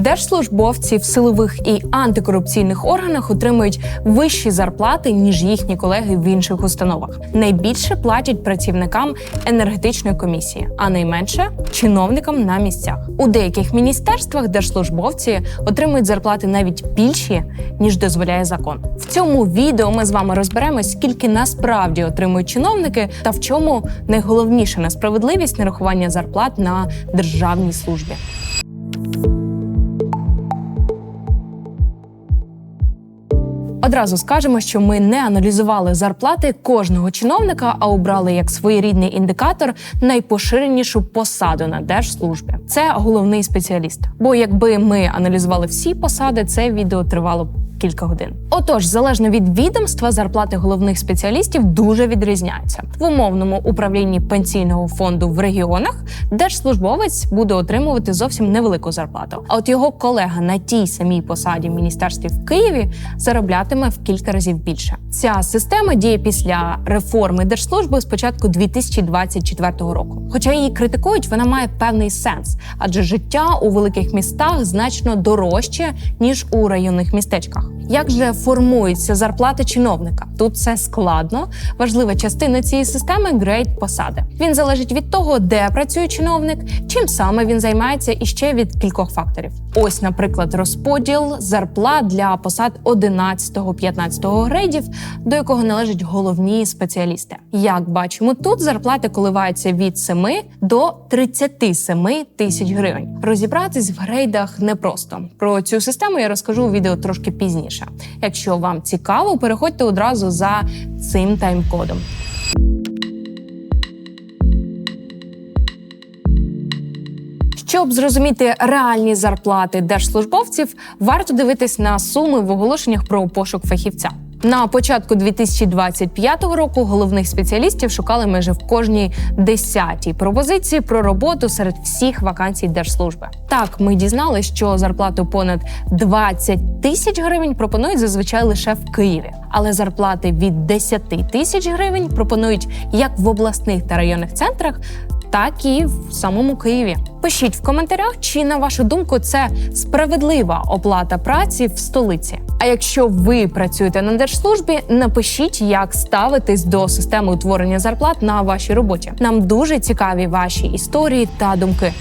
Держслужбовці в силових і антикорупційних органах отримують вищі зарплати ніж їхні колеги в інших установах. Найбільше платять працівникам енергетичної комісії, а найменше чиновникам на місцях. У деяких міністерствах держслужбовці отримують зарплати навіть більші ніж дозволяє закон. В цьому відео ми з вами розберемось, скільки насправді отримують чиновники та в чому найголовніша несправедливість нарахування зарплат на державній службі. Одразу скажемо, що ми не аналізували зарплати кожного чиновника, а обрали як своєрідний індикатор найпоширенішу посаду на держслужбі. Це головний спеціаліст. Бо якби ми аналізували всі посади, це відео тривало б кілька годин. Отож, залежно від відомства, зарплати головних спеціалістів дуже відрізняються. В умовному управлінні пенсійного фонду в регіонах держслужбовець буде отримувати зовсім невелику зарплату. А от його колега на тій самій посаді в міністерстві в Києві зароблятиме в кілька разів більше. Ця система діє після реформи держслужби з початку 2024 року. Хоча її критикують, вона має певний сенс, адже життя у великих містах значно дорожче ніж у районних містечках. Як же формується зарплата чиновника? Тут все складно. Важлива частина цієї системи грейд посади. Він залежить від того, де працює чиновник, чим саме він займається, і ще від кількох факторів. Ось, наприклад, розподіл зарплат для посад 11-15 грейдів, до якого належать головні спеціалісти. Як бачимо, тут зарплати коливаються від 7 до 37 тисяч гривень. Розібратись в грейдах непросто. Про цю систему я розкажу у відео трошки пізніше. Якщо вам цікаво, переходьте одразу за цим тайм-кодом. Щоб зрозуміти реальні зарплати держслужбовців, варто дивитись на суми в оголошеннях про пошук фахівця. На початку 2025 року головних спеціалістів шукали майже в кожній десятій пропозиції про роботу серед всіх вакансій держслужби. Так, ми дізналися, що зарплату понад 20 тисяч гривень пропонують зазвичай лише в Києві, але зарплати від 10 тисяч гривень пропонують як в обласних та районних центрах, так і в самому Києві. Пишіть в коментарях, чи на вашу думку це справедлива оплата праці в столиці. А якщо ви працюєте на держслужбі, напишіть, як ставитись до системи утворення зарплат на вашій роботі. Нам дуже цікаві ваші історії та думки.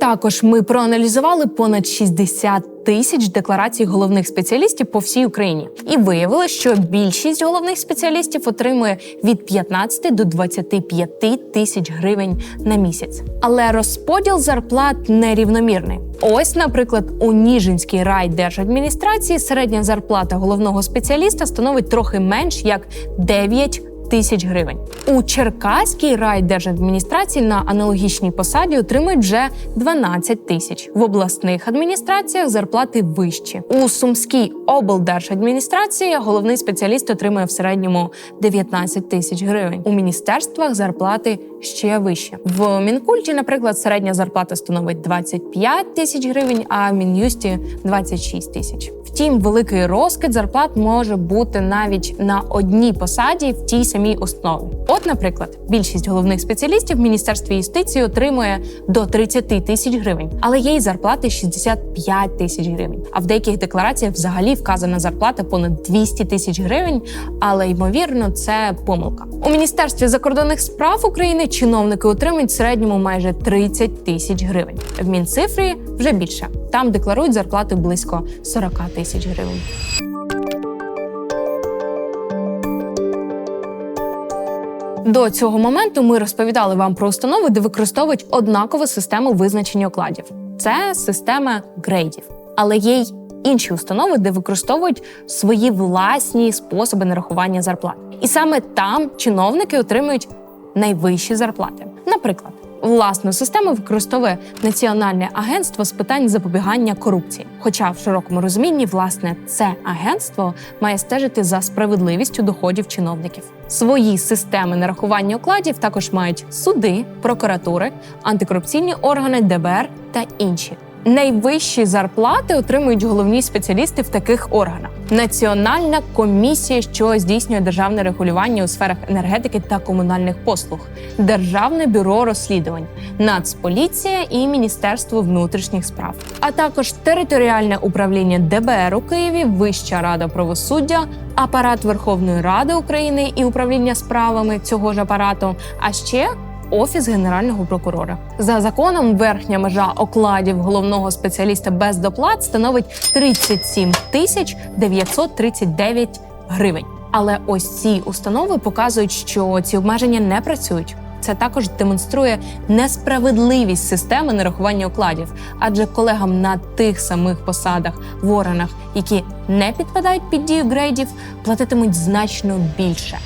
Також ми проаналізували понад 60 тисяч декларацій головних спеціалістів по всій Україні, і виявили, що більшість головних спеціалістів отримує від 15 до 25 тисяч гривень на місяць. Але розподіл зарплат нерівномірний. Ось, наприклад, у Ніжинській райдержадміністрації середня зарплата головного спеціаліста становить трохи менш як 9 тисяч гривень. У Черкаській райдержадміністрації на аналогічній посаді отримують вже 12 тисяч. В обласних адміністраціях зарплати вищі. У Сумській облдержадміністрації головний спеціаліст отримує в середньому 19 тисяч гривень. У міністерствах зарплати ще вищі. В Мінкульті, наприклад, середня зарплата становить 25 тисяч гривень, а в Мін'юсті 26 тисяч. Втім, великий розкид зарплат може бути навіть на одній посаді в тій самій основі. От, наприклад, більшість головних спеціалістів в міністерстві юстиції отримує до 30 тисяч гривень, але є й зарплати 65 тисяч гривень. А в деяких деклараціях взагалі вказана зарплата понад 200 тисяч гривень. Але ймовірно, це помилка. У міністерстві закордонних справ України чиновники отримують в середньому майже 30 тисяч гривень. В мінцифрі вже більше. Там декларують зарплати близько 40 тисяч гривень. До цього моменту ми розповідали вам про установи, де використовують однакову систему визначення окладів. Це система грейдів. Але є й інші установи, де використовують свої власні способи нарахування зарплат. І саме там чиновники отримують найвищі зарплати. Наприклад, власну систему використовує Національне агентство з питань запобігання корупції. Хоча в широкому розумінні, власне, це агентство має стежити за справедливістю доходів чиновників. Свої системи нарахування окладів також мають суди, прокуратури, антикорупційні органи, ДБР та інші. Найвищі зарплати отримують головні спеціалісти в таких органах: Національна комісія, що здійснює державне регулювання у сферах енергетики та комунальних послуг, Державне бюро розслідувань, Нацполіція і Міністерство внутрішніх справ, а також територіальне управління ДБР у Києві, Вища рада правосуддя, апарат Верховної Ради України і управління справами цього ж апарату, а ще Офіс генерального прокурора за законом верхня межа окладів головного спеціаліста без доплат становить 37 тисяч 939 гривень. Але ось ці установи показують, що ці обмеження не працюють. Це також демонструє несправедливість системи нарахування окладів, адже колегам на тих самих посадах в органах, які не підпадають під дію грейдів, платитимуть значно більше.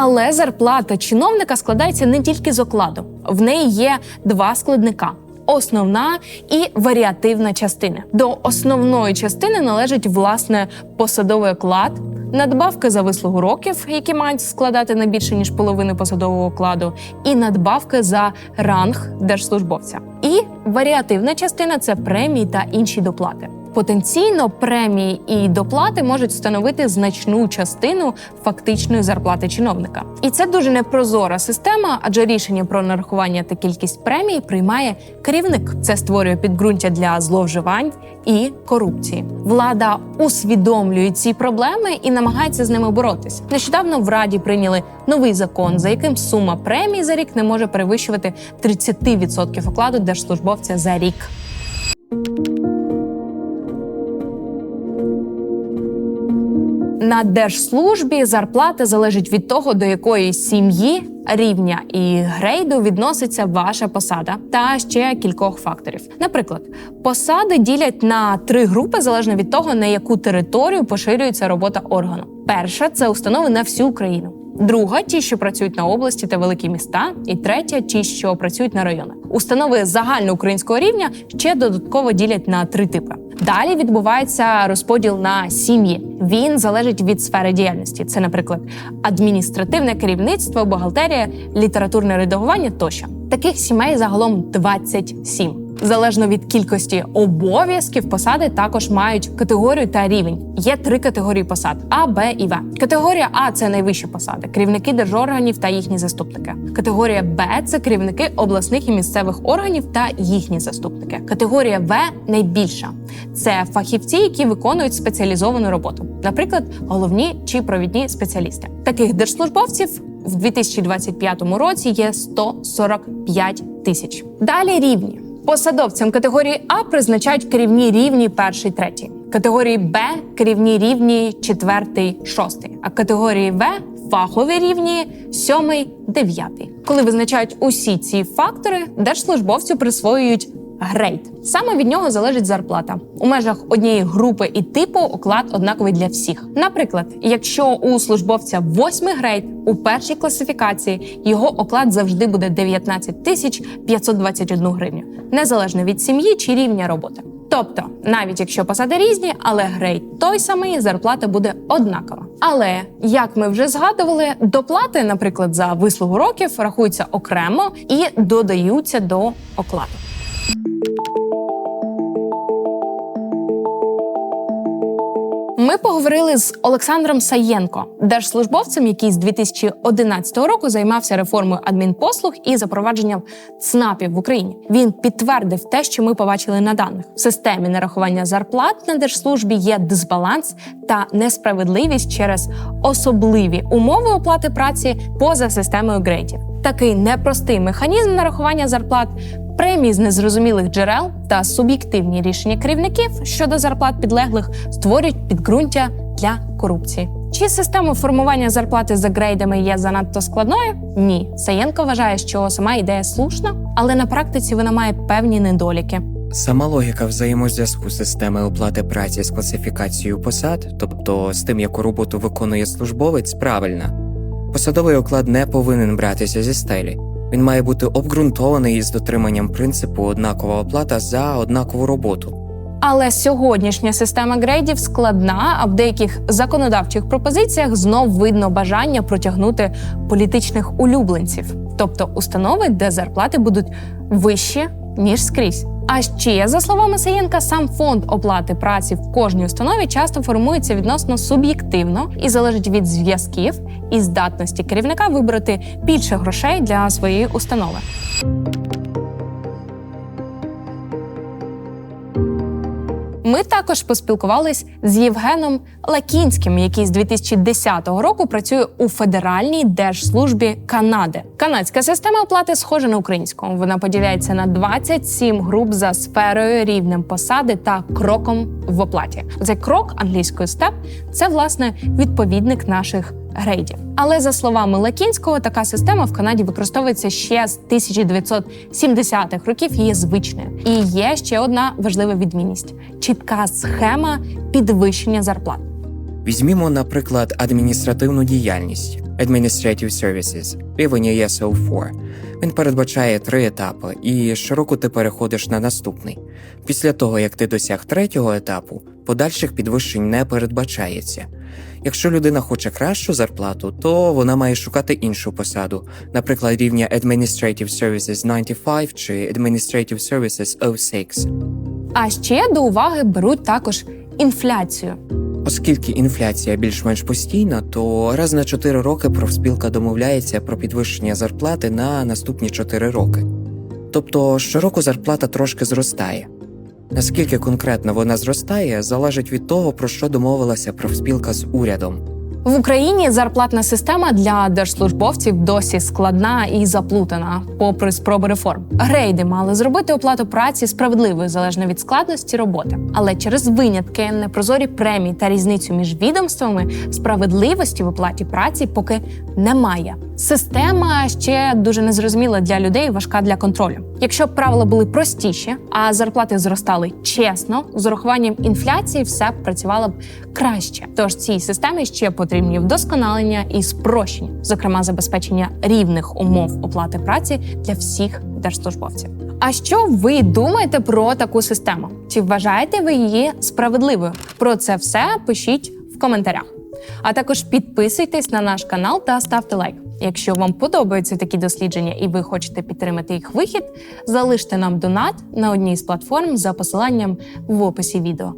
Але зарплата чиновника складається не тільки з окладу. В неї є два складника. Основна і варіативна частина. До основної частини належить власне посадовий оклад, надбавки за вислугу років, які мають складати не більше ніж половину посадового окладу, і надбавки за ранг держслужбовця. І варіативна частина це премії та інші доплати. Потенційно премії і доплати можуть становити значну частину фактичної зарплати чиновника, і це дуже непрозора система, адже рішення про нарахування та кількість премій приймає керівник. Це створює підґрунтя для зловживань і корупції. Влада усвідомлює ці проблеми і намагається з ними боротися. Нещодавно в раді прийняли новий закон, за яким сума премій за рік не може перевищувати 30% окладу держслужбовця за рік. На держслужбі зарплата залежить від того, до якої сім'ї, рівня і грейду відноситься ваша посада, та ще кількох факторів. Наприклад, посади ділять на три групи залежно від того, на яку територію поширюється робота органу. Перша це установи на всю Україну. Друга ті, що працюють на області та великі міста, і третя ті, що працюють на районах. Установи загальноукраїнського рівня ще додатково ділять на три типи. Далі відбувається розподіл на сім'ї. Він залежить від сфери діяльності. Це, наприклад, адміністративне керівництво, бухгалтерія, літературне редагування тощо. Таких сімей загалом 27. Залежно від кількості обов'язків, посади також мають категорію та рівень. Є три категорії посад: А, Б і В. Категорія А це найвищі посади, керівники держорганів та їхні заступники. Категорія Б це керівники обласних і місцевих органів та їхні заступники. Категорія В найбільша. Це фахівці, які виконують спеціалізовану роботу, наприклад, головні чи провідні спеціалісти. Таких держслужбовців в 2025 році є 145 тисяч. Далі рівні. Посадовцям категорії А призначають керівні рівні перший, третій. Категорії Б керівні рівні четвертий, шостий. А категорії В фахові рівні сьомий, дев'ятий. Коли визначають усі ці фактори, держслужбовцю присвоюють грейд. Саме від нього залежить зарплата. У межах однієї групи і типу оклад однаковий для всіх. Наприклад, якщо у службовця восьмий грейд у першій класифікації, його оклад завжди буде 19 тисяч 521 гривню, незалежно від сім'ї чи рівня роботи. Тобто, навіть якщо посади різні, але грейд той самий, зарплата буде однакова. Але як ми вже згадували, доплати, наприклад, за вислугу років рахуються окремо і додаються до окладу. Ми поговорили з Олександром Саєнко, держслужбовцем, який з 2011 року займався реформою адмінпослуг і запровадженням ЦНАПів в Україні. Він підтвердив те, що ми побачили на даних в системі нарахування зарплат на держслужбі є дисбаланс та несправедливість через особливі умови оплати праці поза системою грейтів. Такий непростий механізм нарахування зарплат премії з незрозумілих джерел та суб'єктивні рішення керівників щодо зарплат підлеглих створюють підґрунтя для корупції. Чи система формування зарплати за грейдами є занадто складною? Ні, Саєнко вважає, що сама ідея слушна, але на практиці вона має певні недоліки. Сама логіка взаємозв'язку системи оплати праці з класифікацією посад, тобто з тим, яку роботу виконує службовець, правильна. Посадовий оклад не повинен братися зі стелі. Він має бути обґрунтований із дотриманням принципу однакова оплата за однакову роботу. Але сьогоднішня система грейдів складна, а в деяких законодавчих пропозиціях знов видно бажання протягнути політичних улюбленців. тобто установи, де зарплати будуть вищі ніж скрізь. А ще за словами Саєнка, сам фонд оплати праці в кожній установі часто формується відносно суб'єктивно і залежить від зв'язків і здатності керівника вибрати більше грошей для своєї установи. Ми також поспілкувались з Євгеном Лакінським, який з 2010 року працює у Федеральній держслужбі Канади. Канадська система оплати схожа на українську. Вона поділяється на 27 груп за сферою, рівнем посади та кроком в оплаті. Цей крок англійською степ це власне відповідник наших грейдів. Але за словами Лакінського, така система в Канаді використовується ще з 1970-х років. Є звичною. І є ще одна важлива відмінність: чітка схема підвищення зарплат. Візьмімо, наприклад, адміністративну діяльність Administrative Services, рівень ESO4. Він передбачає три етапи, і щороку ти переходиш на наступний. Після того, як ти досяг третього етапу, подальших підвищень не передбачається. Якщо людина хоче кращу зарплату, то вона має шукати іншу посаду, наприклад, рівня Administrative Services 95 чи Administrative Services 06. А ще до уваги беруть також інфляцію. Оскільки інфляція більш-менш постійна, то раз на 4 роки профспілка домовляється про підвищення зарплати на наступні 4 роки. Тобто щороку зарплата трошки зростає. Наскільки конкретно вона зростає, залежить від того, про що домовилася профспілка з урядом. В Україні зарплатна система для держслужбовців досі складна і заплутана, попри спроби реформ. Грейди мали зробити оплату праці справедливою залежно від складності роботи. Але через винятки, непрозорі премії та різницю між відомствами справедливості в оплаті праці поки немає. Система ще дуже незрозуміла для людей, важка для контролю. Якщо б правила були простіші, а зарплати зростали чесно, з урахуванням інфляції все б працювало б краще. Тож цій системі ще потрібні вдосконалення і спрощення, зокрема забезпечення рівних умов оплати праці для всіх держслужбовців. А що ви думаєте про таку систему? Чи вважаєте ви її справедливою? Про це все пишіть в коментарях. А також підписуйтесь на наш канал та ставте лайк. Якщо вам подобаються такі дослідження і ви хочете підтримати їх вихід, залиште нам донат на одній з платформ за посиланням в описі відео.